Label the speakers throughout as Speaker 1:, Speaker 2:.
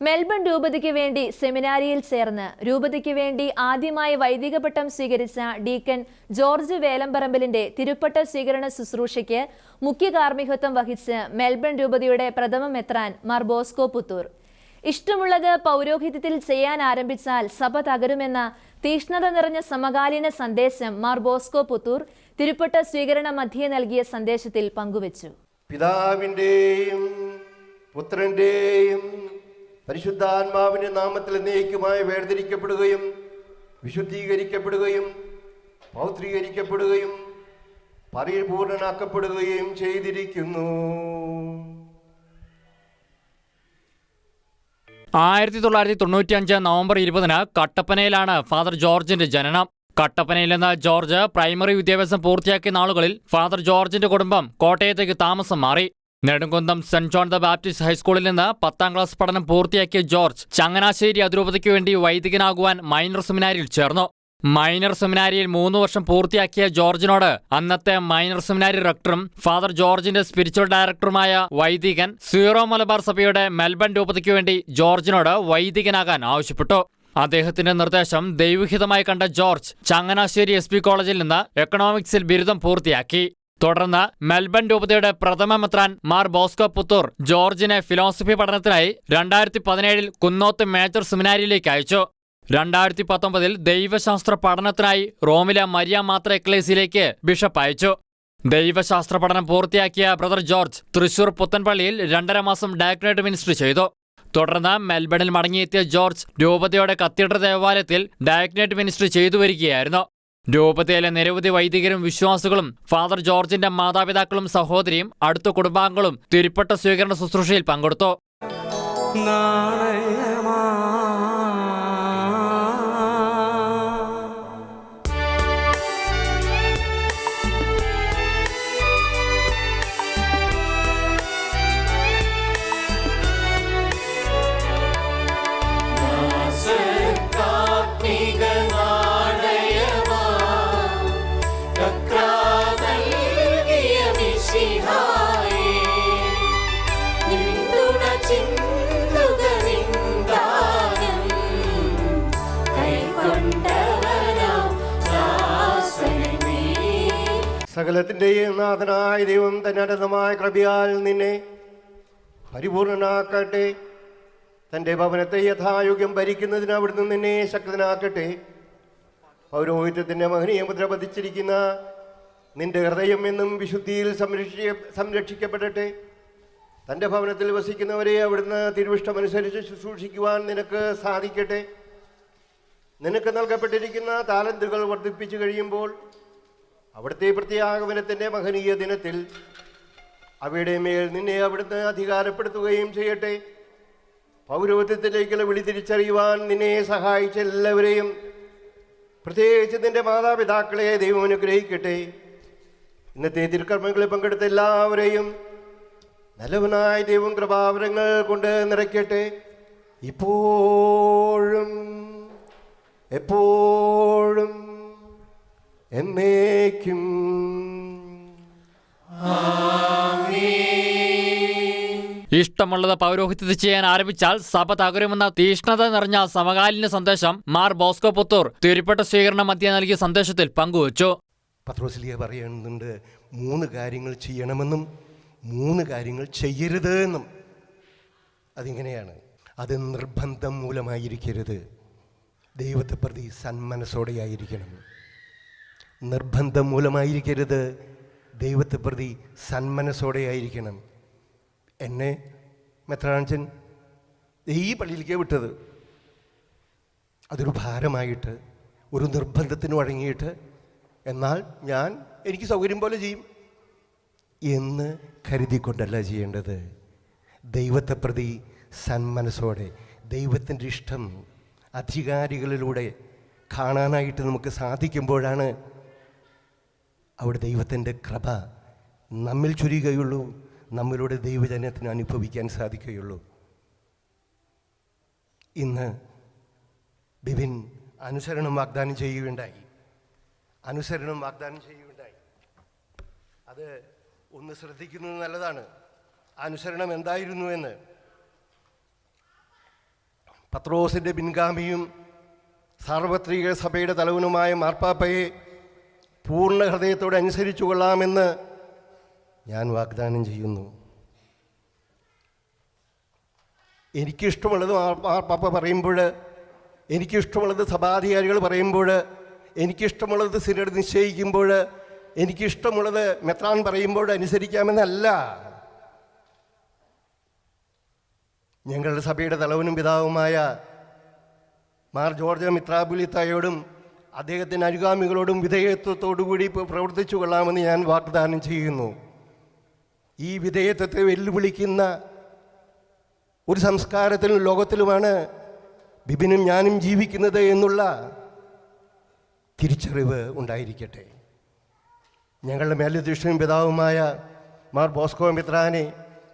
Speaker 1: Melbourne രൂപതയ്ക്ക് വേണ്ടി സെമിനാരിയിൽ ചേർന്ന് രൂപതയ്ക്ക് വേണ്ടി ആദ്യമായി വൈദിക പട്ടം സ്വീകരിച്ച ഡീക്കൻ ജോർജ് വേലമ്പറമ്പലിന്റെ തിരുപ്പട്ട സ്വീകരണ ശുശ്രൂഷയ്ക്ക് മുഖ്യ കാർമ്മികത്വം വഹിച്ച് മെൽബൺ രൂപതയുടെ പ്രഥമ മെത്രാൻ മാർ ബോസ്കോ പുത്തൂർ. ഇഷ്ടമുള്ളത് പൗരോഹിത്യത്തിൽ ചെയ്യാൻ ആരംഭിച്ചാൽ സഭ തകരുമെന്ന തീഷ്ണത നിറഞ്ഞ സമകാലീന സന്ദേശം മാർ ബോസ്കോ പുത്തൂർ തിരുപ്പട്ട സ്വീകരണ മധ്യേ നൽകിയ സന്ദേശത്തിൽ പങ്കുവച്ചു.
Speaker 2: പിതാവിന്റെയും പുത്രന്റെയും പരിശുദ്ധാത്മാവിന്റെ നാമത്തിൽ എന്നേക്കുമായി വേർതിരിക്കപ്പെടുകയും വിശുദ്ധീകരിക്കപ്പെടുകയും പൗത്രീകരിക്കപ്പെടുകയും പരിപൂർണനാക്കപ്പെടുകയും ചെയ്തിരിക്കുന്നു.
Speaker 3: ആയിരത്തി തൊള്ളായിരത്തി തൊണ്ണൂറ്റി അഞ്ച് നവംബർ ഇരുപതിന് കട്ടപ്പനയിലാണ് ഫാദർ ജോർജിന്റെ ജനനം. കട്ടപ്പനയിൽ നിന്ന് ജോർജ് പ്രൈമറി വിദ്യാഭ്യാസം പൂർത്തിയാക്കിയ നാളുകളിൽ ഫാദർ ജോർജിന്റെ കുടുംബം കോട്ടയത്തേക്ക് താമസം മാറി. Nedumkunnam Saint John the Baptist ഹൈസ്കൂളിൽ നിന്ന് പത്താം ക്ലാസ് പഠനം പൂർത്തിയാക്കിയ ജോർജ് ചങ്ങനാശ്ശേരി അതിരൂപതയ്ക്ക് വേണ്ടി വൈദികനാകുവാൻ മൈനർ സെമിനാരിയിൽ ചേർന്നു. മൈനർ സെമിനാരിയിൽ മൂന്ന് വർഷം പൂർത്തിയാക്കിയ ജോർജിനോട് അന്നത്തെ മൈനർ സെമിനാരി റക്ടറും ഫാദർ ജോർജിന്റെ സ്പിരിച്വൽ ഡയറക്ടറുമായ വൈദികൻ സീറോ മലബാർ സഭയുടെ മെൽബൺ രൂപതയ്ക്ക് വേണ്ടി ജോർജിനോട് വൈദികനാകാൻ ആവശ്യപ്പെട്ടു. അദ്ദേഹത്തിന്റെ നിർദ്ദേശം ദൈവഹിതമായി കണ്ട ജോർജ് ചങ്ങനാശ്ശേരി എസ് കോളേജിൽ നിന്ന് എക്കണോമിക്സിൽ ബിരുദം പൂർത്തിയാക്കി. തുടർന്ന് മെൽബൺ രൂപതയുടെ പ്രഥമ മെത്രാൻ മാർ ബോസ്കോ പുത്തൂർ ജോർജിനെ ഫിലോസഫി പഠനത്തിനായി രണ്ടായിരത്തി പതിനേഴിൽ കുന്നോത്ത് മേജർ സെമിനാരിയിലേക്ക് അയച്ചു. രണ്ടായിരത്തി പത്തൊമ്പതിൽ ദൈവശാസ്ത്ര പഠനത്തിനായി റോമിലെ മരിയ മാത്ര എക്ലേസിയിലേക്ക് ബിഷപ്പ് അയച്ചു. ദൈവശാസ്ത്ര പഠനം പൂർത്തിയാക്കിയ ബ്രദർ ജോർജ് തൃശൂർ പുത്തൻപള്ളിയിൽ രണ്ടര മാസം ഡയറക്ടറേറ്റ് മിനിസ്റ്റർ ചെയ്തു. തുടർന്ന് മെൽബണിൽ മടങ്ങിയെത്തിയ ജോർജ് രൂപതയുടെ കത്തീഡ്രൽ ദേവാലയത്തിൽ ഡയറക്ടറേറ്റ് മിനിസ്റ്റർ ചെയ്തു വരികയായിരുന്നു. രൂപതയിലെ നിരവധി വൈദികരും വിശ്വാസികളും ഫാദർ ജോർജിന്റെ മാതാപിതാക്കളും സഹോദരിയും അടുത്ത കുടുംബാംഗങ്ങളും തിരുപ്പട്ട സ്വീകരണ ശുശ്രൂഷയിൽ പങ്കെടുത്തു.
Speaker 2: സകലത്തിന്റെയും നാഥനായ ദൈവം തന്റെ അനന്തമായ കൃപയാൽ നിന്നെ പരിപൂർണനാക്കട്ടെ. തന്റെ ഭവനത്തെ യഥായോഗ്യം ഭരിക്കുന്നതിന് അവിടുന്ന് നിന്നെ ശക്തനാക്കട്ടെ. പൗരോഹിത്യത്തിന്റെ മഹനീയ മുദ്ര പതിച്ചിരിക്കുന്ന നിന്റെ ഹൃദയം എന്നും വിശുദ്ധിയിൽ സംരക്ഷിക്ക സംരക്ഷിക്കപ്പെടട്ടെ. തന്റെ ഭവനത്തിൽ വസിക്കുന്നവരെ അവിടുന്ന് തിരുവിഷ്ടമനുസരിച്ച് ശുശ്രൂഷിക്കുവാൻ നിനക്ക് സാധിക്കട്ടെ. നിനക്ക് നൽകപ്പെട്ടിരിക്കുന്ന താലന്തുകൾ വർദ്ധിപ്പിച്ചു കഴിയുമ്പോൾ അവിടുത്തെ പ്രത്യാഗമനത്തിന്റെ മഹനീയ ദിനത്തിൽ അവയുടെ മേൽ നിന്നെ അവിടുന്ന് അധികാരപ്പെടുത്തുകയും ചെയ്യട്ടെ. പൗരോഹിത്യത്തിലേക്കുള്ള വിളി തിരിച്ചറിയുവാൻ നിന്നെ സഹായിച്ച എല്ലാവരെയും പ്രത്യേകിച്ച് നിന്റെ മാതാപിതാക്കളെ ദൈവം അനുഗ്രഹിക്കട്ടെ. ഇന്നത്തെ തിരുക്കർമ്മങ്ങളിൽ പങ്കെടുത്ത എല്ലാവരെയും നല്ലവനായ ദൈവം കൃപാവരങ്ങൾ കൊണ്ട് നിറയ്ക്കട്ടെ. ഇപ്പോഴും എപ്പോഴും എന്നേക്കും.
Speaker 3: ഇഷ്ടമുള്ളത് പൗരോഹിത്യത്തിൽ ചെയ്യാൻ ആരംഭിച്ചാൽ സഭ തകരുമെന്ന തീഷ്ണത നിറഞ്ഞ സമകാലീന സന്ദേശം മാർ ബോസ്കോ പുത്തൂർ തിരുപ്പെട്ട സ്വീകരണ മധ്യ നൽകിയ സന്ദേശത്തിൽ പങ്കുവച്ചു.
Speaker 2: പത്രോസിലിയ പറയുന്നുണ്ട് മൂന്ന് കാര്യങ്ങൾ ചെയ്യണമെന്നും മൂന്ന് കാര്യങ്ങൾ ചെയ്യരുത് എന്നും അതിങ്ങനെയാണ്. അത് നിർബന്ധം മൂലമായിരിക്കരുത്. ദൈവത്തെ പ്രതി സന്മനസ്സോടെ ആയിരിക്കണം നിർബന്ധം മൂലമായിരിക്കരുത്. ദൈവത്തെ പ്രതി സന്മനസ്സോടെ ആയിരിക്കണം. എന്നെ മെത്രാഞ്ചൻ ഈ പള്ളിയിലേക്ക് വിട്ടത്. അതൊരു ഭാരമായിട്ട് ഒരു നിർബന്ധത്തിന് വഴങ്ങിയിട്ട് എന്നാൽ ഞാൻ എനിക്ക് സൗകര്യം പോലെ ചെയ്യും എന്ന് കരുതിക്കൊണ്ടല്ല ചെയ്യേണ്ടത്. ദൈവത്തെ പ്രതി സന്മനസ്സോടെ ദൈവത്തിന്റെ ഇഷ്ടം അധികാരികളിലൂടെ കാണാനായിട്ട് നമുക്ക് സാധിക്കുമ്പോഴാണ് അവിടെ ദൈവത്തിന്റെ കൃപ നമ്മിൽ ചുരുകയുള്ളൂ നമ്മിലൂടെ ദൈവജനത്തിന് അനുഭവിക്കാൻ സാധിക്കുകയുള്ളൂ. ഇന്ന് ബിബിൻ അനുസരണം വാഗ്ദാനം ചെയ്യുകയുണ്ടായി. അനുസരണം വാഗ്ദാനം ചെയ്യുകയുണ്ടായി. അത് ഒന്ന് ശ്രദ്ധിക്കുന്നത് നല്ലതാണ്. അനുസരണം എന്തായിരുന്നു എന്ന്? പത്രോസിന്റെ പിൻഗാമിയും സാർവത്രിക സഭയുടെ തലവനുമായ മാർപ്പാപ്പയെ പൂർണ ഹൃദയത്തോടെ അനുസരിച്ചു കൊള്ളാമെന്ന് ഞാൻ വാഗ്ദാനം ചെയ്യുന്നു. എനിക്കിഷ്ടമുള്ളത് പാപ്പ പറയുമ്പോൾ എനിക്കിഷ്ടമുള്ളത് സഭാധികാരികൾ പറയുമ്പോൾ എനിക്കിഷ്ടമുള്ളത് സിനഡ് നിശ്ചയിക്കുമ്പോൾ എനിക്കിഷ്ടമുള്ളത് മെത്രാൻ പറയുമ്പോൾ അനുസരിക്കാമെന്നല്ല. ഞങ്ങളുടെ സഭയുടെ തലവനും പിതാവുമായ മാർ ജോർജ് മിത്രാപുലിത്തായോടും അദ്ദേഹത്തിന്റെ അനുഗാമികളോടും വിധേയത്വത്തോടുകൂടി പ്രവർത്തിച്ചു കൊള്ളാമെന്ന് ഞാൻ വാഗ്ദാനം ചെയ്യുന്നു. ഈ വിധേയത്വത്തെ വെല്ലുവിളിക്കുന്ന ഒരു സംസ്കാരത്തിലും ലോകത്തിലുമാണ് ബിബിനും ഞാനും ജീവിക്കുന്നത് എന്നുള്ള തിരിച്ചറിവ് ഉണ്ടായിരിക്കട്ടെ. ഞങ്ങളുടെ മേലധ്യക്ഷനും പിതാവുമായ മാർ ബോസ്കോ മിത്രാനെ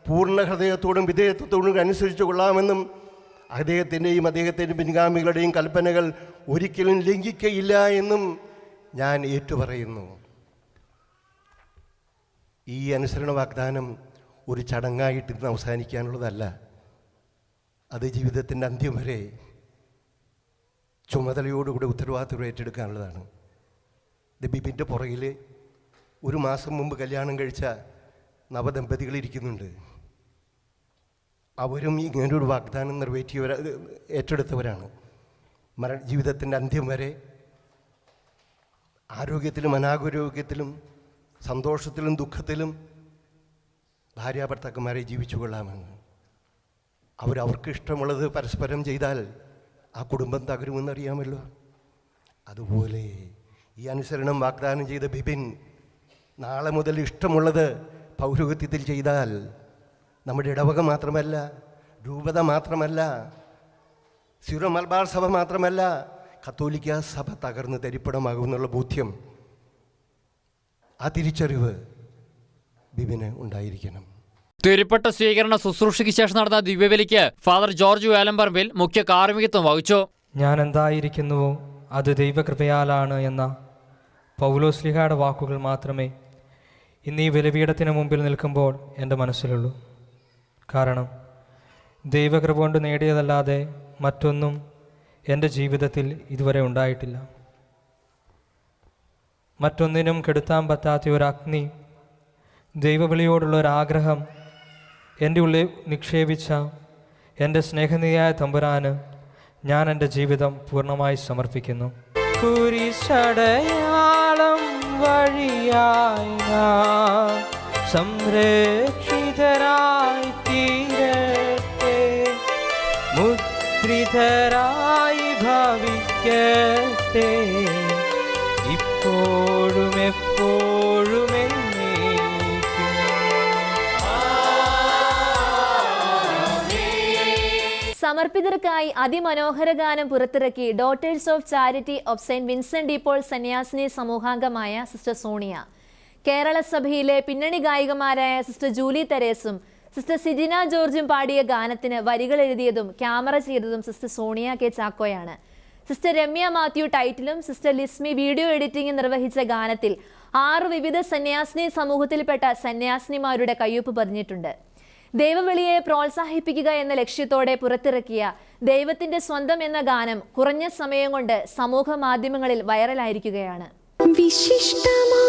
Speaker 2: പൂർണ ഹൃദയത്തോടും വിധേയത്വത്തോടും അനുസരിച്ചു കൊള്ളാമെന്നും അദ്ദേഹത്തിന്റെയും അദ്ദേഹത്തിന്റെ പിൻഗാമികളുടെയും കൽപ്പനകൾ ഒരിക്കലും ലംഘിക്കയില്ല എന്നും ഞാൻ ഏറ്റുപറയുന്നു. ഈ അനുസരണ വാഗ്ദാനം ഒരു ചടങ്ങായിട്ട് ഇന്ന് അവസാനിക്കാനുള്ളതല്ല. അത് ജീവിതത്തിന്റെ അന്ത്യം വരെ ചുമതലയോടുകൂടി ഉത്തരവാദിത്വം ഏറ്റെടുക്കാനുള്ളതാണ്. ദബീബിന്റെ ബിബിന്റെ പുറകിൽ ഒരു മാസം മുമ്പ് കല്യാണം കഴിച്ച നവദമ്പതികൾ ഇരിക്കുന്നുണ്ട്. അവരും ഇങ്ങനൊരു വാഗ്ദാനം നിറവേറ്റിയവർ ഏറ്റെടുത്തവരാണ്. മര ജീവിതത്തിന്റെ അന്ത്യം വരെ ആരോഗ്യത്തിലും അനാരോഗ്യത്തിലും സന്തോഷത്തിലും ദുഃഖത്തിലും ഭാര്യാഭർത്താക്കന്മാരെ ജീവിച്ചു കൊള്ളാമെന്ന്. അവരവർക്ക് ഇഷ്ടമുള്ളത് പരസ്പരം ചെയ്താൽ ആ കുടുംബം തകരുമെന്നറിയാമല്ലോ. അതുപോലെ ഈ അനുസരണം വാഗ്ദാനം ചെയ്ത ബിപിൻ നാളെ മുതൽ ഇഷ്ടമുള്ളത് പൗരോഹിത്യത്തിൽ ചെയ്താൽ നമ്മുടെ ഇടവക മാത്രമല്ല രൂപത മാത്രമല്ല സിറോ മലബാർ സഭ മാത്രമല്ല കത്തോലിക്ക സഭ തകർന്ന് തരിപ്പണമാകുമെന്നുള്ള ബോധ്യം. ആ തിരിച്ചറിവ് ബിബിന് ഉണ്ടായിരിക്കണം.
Speaker 3: തിരുപ്പട്ട സ്വീകരണ ശുശ്രൂഷയ്ക്ക് ശേഷം നടന്ന ദിവ്യബലിക്ക് ഫാദർ ജോർജ് വേലമ്പറമ്പിൽ മുഖ്യ കാർമ്മികത്വം വഹിച്ചു.
Speaker 4: ഞാൻ എന്തായിരിക്കുന്നുവോ അത് ദൈവകൃപയാലാണ് എന്ന പൗലോസ്ലിഹയുടെ വാക്കുകൾ മാത്രമേ ഇന്ന് ഈ ബലിപീഠത്തിന് മുമ്പിൽ നിൽക്കുമ്പോൾ എന്റെ മനസ്സിലുള്ളൂ. കാരണം ദൈവകൃപ കൊണ്ട് നേടിയതല്ലാതെ മറ്റൊന്നും എന്റെ ജീവിതത്തിൽ ഇതുവരെ ഉണ്ടായിട്ടില്ല. മറ്റൊന്നിനും കെടുത്താൻ പറ്റാത്ത ഒരു അഗ്നി ദൈവവിളിയോടുള്ള ഒരു ആഗ്രഹം എന്റെ ഉള്ളിൽ നിക്ഷേപിച്ച എന്റെ സ്നേഹനിധിയായ തമ്പുരാന് ഞാൻ എന്റെ ജീവിതം പൂർണമായി സമർപ്പിക്കുന്നു. കുരിശടയാളം വഴിയായി നാം മുദ്രിതരായി ഭവിക്കട്ടെ. ഇപ്പോഴും എപ്പോഴും
Speaker 1: സമർപ്പിതർക്കായി അതിമനോഹര ഗാനം പുറത്തിറക്കി daughters of charity of saint Vincent de Paul സന്യാസിനി സമൂഹാംഗമായ സിസ്റ്റർ സോണിയ. കേരള സഭയിലെ പിന്നണി ഗായികമാരായ സിസ്റ്റർ ജൂലി തെരേസും സിസ്റ്റർ സിജിന ജോർജും പാടിയ ഗാനത്തിന് വരികൾ എഴുതിയതും ക്യാമറ ചെയ്തതും സിസ്റ്റർ സോണിയ കെ ചാക്കോയാണ്. സിസ്റ്റർ രമ്യ മാത്യു ടൈറ്റിലും സിസ്റ്റർ ലിസ്മി വീഡിയോ എഡിറ്റിംഗ് നിർവഹിച്ച ഗാനത്തിൽ ആറ് വിവിധ സന്യാസിനി സമൂഹത്തിൽപ്പെട്ട സന്യാസിനിമാരുടെ കയ്യൊപ്പ് പതിഞ്ഞിട്ടുണ്ട്. ദൈവവിളിയെ പ്രോത്സാഹിപ്പിക്കുക എന്ന ലക്ഷ്യത്തോടെ പുറത്തിറക്കിയ ദൈവത്തിന്റെ സ്വന്തം എന്ന ഗാനം കുറഞ്ഞ സമയം കൊണ്ട് സമൂഹ മാധ്യമങ്ങളിൽ വൈറലായിരിക്കുകയാണ്.
Speaker 5: വിശിഷ്ടമാ